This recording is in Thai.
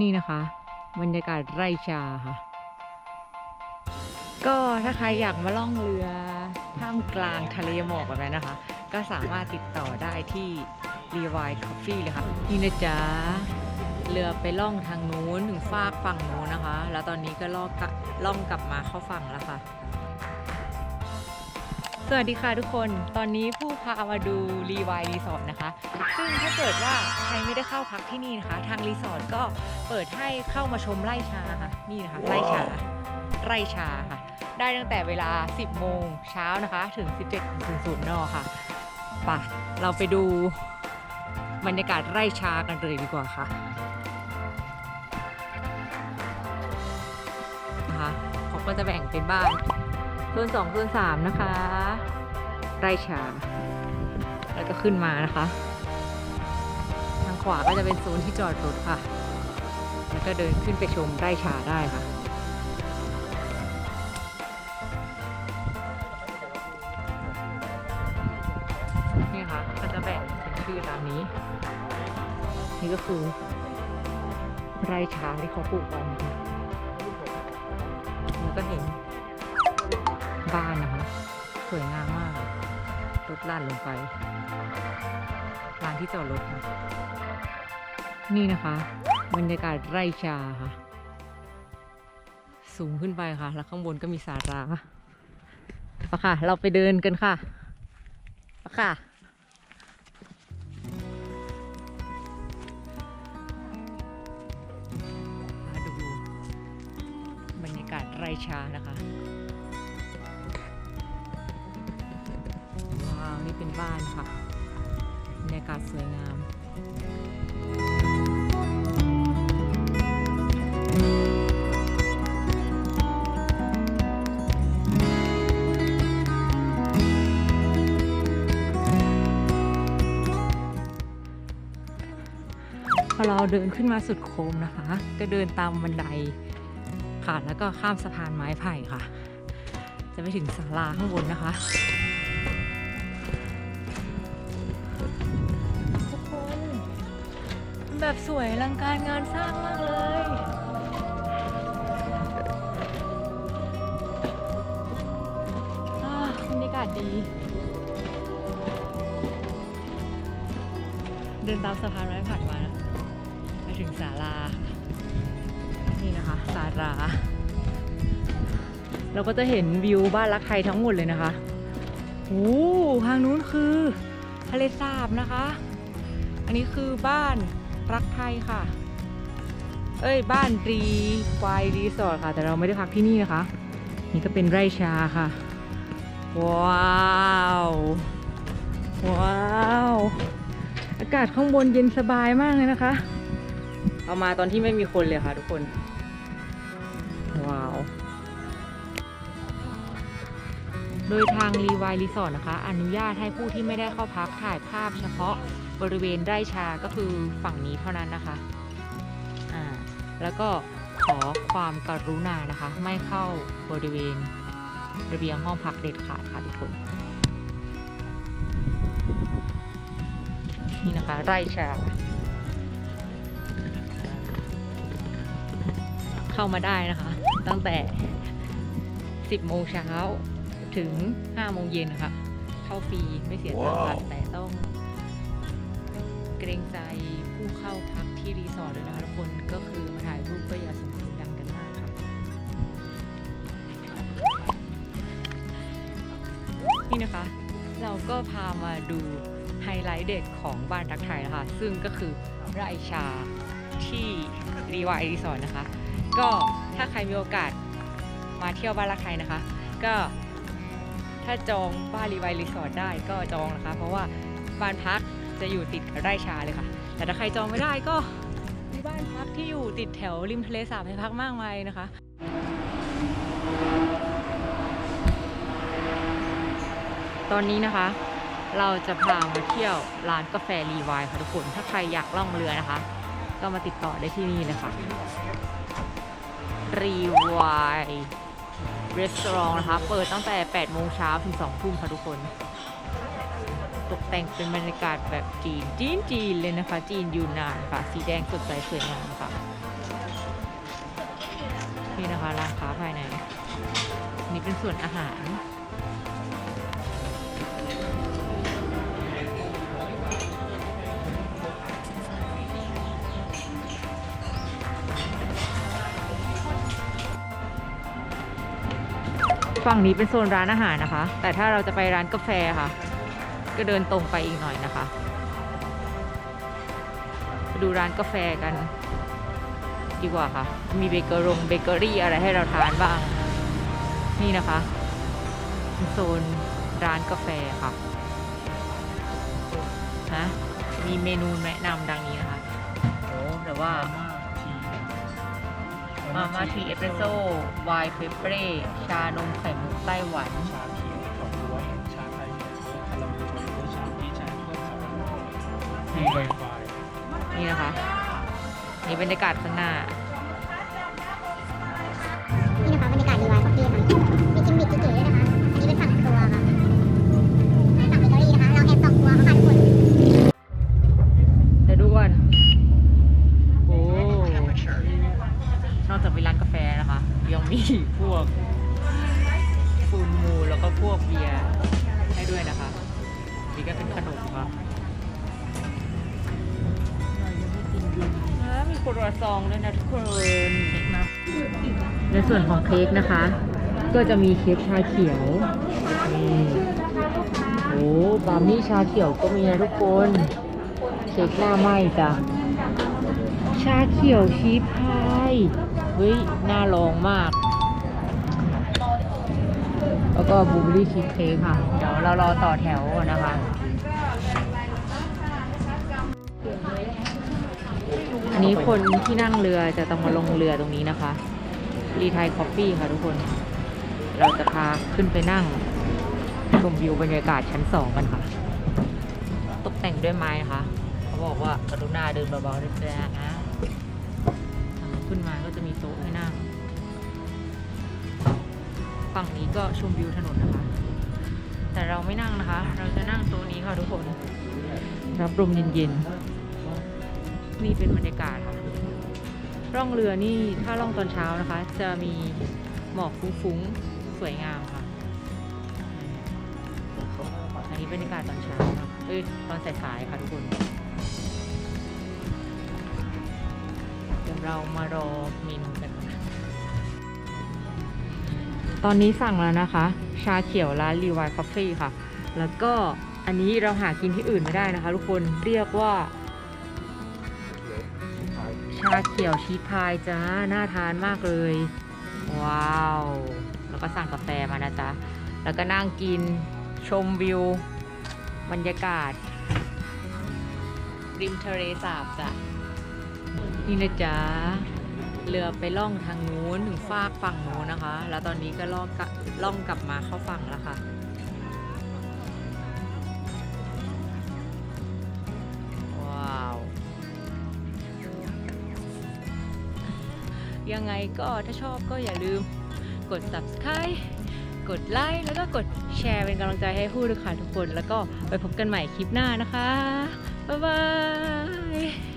นี่นะคะ บรรยากาศไร่ชาค่ะ ก็ถ้าใครอยากมาล่องเรือท่ามกลางทะเลหมอกแบบนั้นะคะ ก็สามารถติดต่อได้ที่ r e v i Coffee เลยค่ะ นี่นะจ๊ะ เรือไปล่องทางนู้นถึงฟากฝั่งนู้นนะคะ แล้วตอนนี้ก็ล่องกลับมาเข้าฝั่งแล้วค่ะ สวัสดีค่ะทุกคน ตอนนี้ผู้พามาดูรีวายรีสอร์ทนะคะ ซึ่งถ้าเกิดว่าใครไม่ได้เข้าพักที่นี่นะคะ ทางรีสอร์ทก็เปิดให้เข้ามาชมไร่ชาค่ะ นี่นะคะ ไร่ชา ไร่ชาค่ะ ได้ตั้งแต่เวลา 10 โมงเช้านะคะ ถึง 17.00นค่ะไป่ะเราไปดูบรรยากาศไร่ชากันเลยดีกว่าค่ะนะคะเขาก็จะแบ่งเป็นบ้าน โซนสองโซนสามนะคะ ไร่ชา แล้วก็ขึ้นมานะคะ ทางขวาก็จะเป็นโซนที่จอดรถค่ะ แล้วก็เดินขึ้นไปชมไร่ชาได้ค่ะนี่ค่ะก็จะแบ่งเป็นชื่อตามนี้ นี่ก็คือ ไร่ชาที่เขาปลูกไว้นะคะแล้วก็เห็น บ้านนะคะ สวยงามมากรถลาดลงไปลานที่จอดรถค่ะนี่นะคะ บรรยากาศไร่ชาค่ะ สูงขึ้นไปค่ะ แล้วข้างบนก็มีสาราปะค่ะ เราไปเดินกันค่ะปะค่ะดูบรรยากาศไร่ชานะคะ บ้านค่ะบรรยากาศสวยงามพอเราเดินขึ้นมาสุดโค้งนะคะ ก็เดินตามบันไดค่ะแล้วก็ข้ามสะพานไม้ไผ่ค่ะ จะไปถึงศาลาข้างบนนะคะ แบบสวยอลังการงานสร้างมากเลยอ่าบรรยากาศดี เดินตามสะพานไม้ผ่านมานะไปถึงศาลา นี่นะคะศาลา เราก็จะเห็นวิวบ้านรักไทยทั้งหมดเลยนะคะโอ้ทางนู้นคือทะเลสาบนะคะ อันนี้คือบ้าน รักไทยค่ะ เอ้ยบ้านรีควายรีสอร์ทค่ะ แต่เราไม่ได้พักที่นี่นะคะ นี่ก็เป็นไร่ชาค่ะ ว้าว ว้าว อากาศข้างบนเย็นสบายมากเลยนะคะ เอามาตอนที่ไม่มีคนเลยค่ะทุกคน โดยทางรีวายรีสอร์ทนะคะ อนุญาตให้ผู้ที่ไม่ได้เข้าพักถ่ายภาพเฉพาะบริเวณไร่ชาก็คือฝั่งนี้เท่านั้นนะคะอ่าแล้วก็ขอความกรุณานะคะ ไม่เข้าบริเวณระเบียงห้องพักเด็ดขาดค่ะทุกคนนี่นะคะ ไร่ชา เข้ามาได้นะคะ ตั้งแต่ 10โมงเช้า ถึง5โมงเย็นนะคะเข้าฟรีไม่เสียตังค์ค่ะแต่ต้อง เกรงใจผู้เข้าพักที่รีสอร์ทด้วยนะคะทุกคนก็คือมาถ่ายรูปก็อย่าส่งเสียงดังกันมากค่ะ นี่นะคะ เราก็พามาดูไฮไลท์เด็ดของบ้านรักไทยนะคะ ซึ่งก็คือไร่ชาที่รีวายรีสอร์ทนะคะ ก็ถ้าใครมีโอกาสมาเที่ยวบ้านรักไทยนะคะ ก็ ถ้าจองบ้านรีไวรีสอร์ทได้ก็จองนะคะ เพราะว่าบ้านพักจะอยู่ติดกับไร่ชาเลยค่ะ แต่ถ้าใครจองไม่ได้ก็มีบ้านพักที่อยู่ติดแถวริมทะเลสาบให้พักมากมายนะคะตอนนี้นะคะ เราจะพามาเที่ยวร้านกาแฟรีไวค่ะทุกคน ถ้าใครอยากล่องเรือนะคะ ก็มาติดต่อได้ที่นี่เลยค่ะรีไว รีสอร์ทนะคะ เปิดตั้งแต่ 8 โมงเช้าถึง 2 ทุ่มค่ะทุกคน ตกแต่งเป็นบรรยากาศแบบจีน จีนจีนเลยนะคะ จีนยูนนานค่ะ สีแดงสดใสสวยงามค่ะ นี่นะคะร้านค้าภายใน นี่เป็นส่วนอาหาร ฝั่งนี้เป็นโซนร้านอาหารนะคะ แต่ถ้าเราจะไปร้านกาแฟค่ะ ก็เดินตรงไปอีกหน่อยนะคะ ดูร้านกาแฟกัน ดีกว่าค่ะ มีเบเกอรงเบเกอรี่อะไรให้เราทานบ้าง นี่นะคะเป็นโซนร้านกาแฟค่ะนะมีเมนูแนะนำดังนี้นะคะโอ้แต่ว่า มาม่าทีเอสเปรสโซ่ไวน์เปเปร่ชานมไข่มุกไต้หวัน ชาเขียวดอกบัวชาไทยคาราเมลชาด้วยชาพีชาเพื่อนสาวทีไวไฟนี่นะคะ นี่บรรยากาศข้างหน้า นี่นะคะบรรยากาศดีวายคอฟฟี่ค่ะมีกิมมิคเก๋ๆด้วยนะคะอันนี้เป็นฝั่งครัวค่ะในฝั่งเบเกอรี่นะคะ เราแอบส่องครัวเขาค่ะทุกคนแต่ดูก่อนโอ้ นอกจากเป็นร้านกาแฟนะคะ ยังมีพวกฟูนมูแล้วก็พวกเบียร์ให้ด้วยนะคะนี่ก็เป็นขนมค่ะมีโครัวซองด้วยนะทุกคนในส่วนของเค้กนะคะ ก็จะมีเค้กชาเขียวนี่โอ้บาร์มี่ชาเขียวก็มีนะทุกคนเค้กหน้าไหม้จ้ะชาเขียวชีพาย เฮ้ยน่าลองมาก แล้วก็บลูเบอรี่ชีสเค้กค่ะ เดี๋ยวเรารอต่อแถวนะคะอันนี้คนที่นั่งเรือจะต้องมาลงเรือตรงนี้นะคะ รีไทยคอฟฟี่ค่ะทุกคน เราจะพาขึ้นไปนั่ง ชมวิวบรรยากาศชั้นสองกันค่ะ ตกแต่งด้วยไม้นะคะ เขาบอกว่ากรุณาเดินเบาๆด้วยนะ ขึ้นมาก็จะมีโต๊ะให้นั่ง ฝั่งนี้ก็ชมวิวถนนนะคะ แต่เราไม่นั่งนะคะ เราจะนั่งโต๊ะนี้ค่ะทุกคน รับลมเย็นๆ นี่เป็นบรรยากาศค่ะ ร่องเรือนี่ถ้าล่องตอนเช้านะคะ จะมีหมอกฟุ้งๆ สวยงามค่ะ อันนี้บรรยากาศตอนเช้าค่ะเอ้ยตอนสายๆค่ะทุกคน เรามารอเมนูกันค่ะตอนนี้สั่งแล้วนะคะ ชาเขียวร้านรีวายคอฟฟี่ค่ะ แล้วก็อันนี้เราหากินที่อื่นไม่ได้นะคะ ทุกคนเรียกว่า ชาเขียวชีสพายจ้าน่าทานมากเลย ว้าว แล้วก็สั่งกาแฟมานะจ๊ะ แล้วก็นั่งกินชมวิว บรรยากาศ ริมทะเลสาบจ้ะ นี่นะจ๊ะเรือไปล่องทางนู้นถึงฟากฝั่งนู้นนะคะ แล้วตอนนี้ก็ล่องกล่องกลับมาเข้าฝั่งแล้วค่ะว้าวยังไงก็ถ้าชอบก็อย่าลืมกด subscribe กดไลค์แล้วก็กดแชร์เป็นกำลังใจให้ผู้ด้วยค่ะทุกคน แล้วก็ไปพบกันใหม่คลิปหน้านะคะ บ๊ายบาย